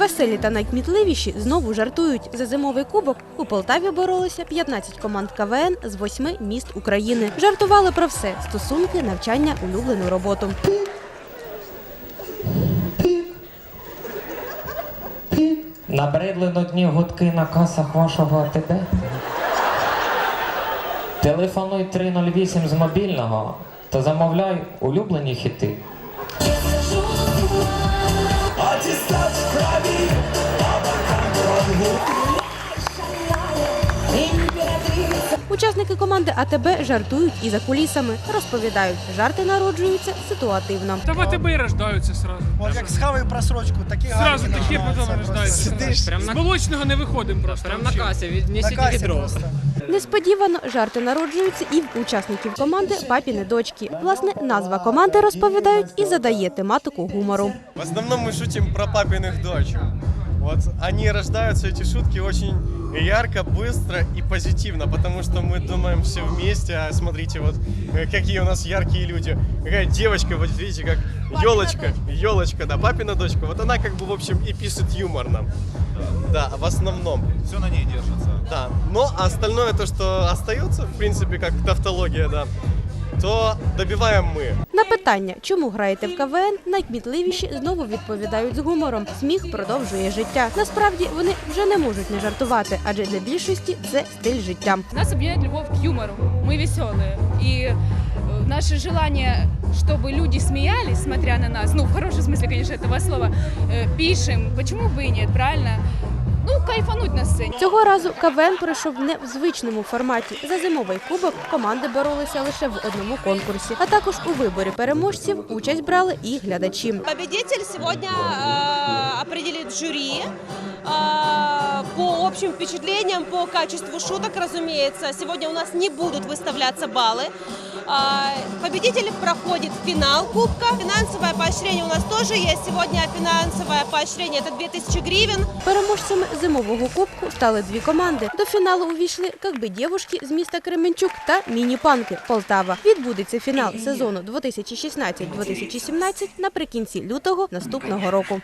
Веселі та найкмітливіші знову жартують. За зимовий кубок у Полтаві боролися 15 команд КВН з восьми міст України. Жартували про все: стосунки, навчання, улюблену роботу. Набридли нудні гудки на касах вашого АТБ? Телефонуй 308 з мобільного та замовляй улюблені хіти. Учасники команди АТБ жартують і за кулісами. Розповідають, жарти народжуються ситуативно. Та в АТБ і рождаються сразу. От як схаваю просрочку, такі Сразу гарні такі потім рождаються. Сидиш Прям З на, молочного не виходимо просто. прям на касі, на віднесіть касі відро. просто. Несподівано жарти народжуються і в учасників команди папіни дочки. Власне, назва команди розповідають і задає тематику гумору. В основном мы шутим про папиных дочек. Вот они рождаются, эти шутки, очень ярко, быстро и позитивно, потому что мы думаем все вместе, а смотрите, вот э, какие у нас яркие люди. Какая девочка, вот видите, как елочка, елочка, да, папина дочка, вот она как бы, в общем, и пишет юмор нам. Да, в основном. Все на ней держится. Да, но остальное то, что остается, в принципе, как тавтология, да, то добиваем мы. На питання, чому граєте в КВН, найкмітливіші знову відповідають з гумором. Сміх продовжує життя. Насправді вони вже не можуть не жартувати, адже для більшості це стиль життя. Нас объединяет любовь к юмору. Мы веселые. И э, наше желание, чтобы люди смеялись, смотря на нас, ну, в хорошем смысле, конечно, этого слова, э, пишем. Почему бы и нет, правильно? Ну, кайфануть на сцене. Цього разу КВН пройшов не в звичному форматі. За зимовий кубок команди боролися лише в одному конкурсі. А також у виборі переможців участь брали і глядачі. Победитель сегодня э, определит жюри э, по общим впечатлениям, по качеству шуток, разумеется. Сегодня у нас не будут выставляться баллы. Победитель проходит финал Кубка. Финансовое поощрение у нас тоже есть. Сегодня финансовое поощрение это 2000 гривен. Переможцями зимового кубку стали дві команди. До фіналу увійшли «Как би дівушки» з міста Кременчук та міні-панки Полтава. Відбудеться фінал сезону 2016-2017 наприкінці лютого наступного року.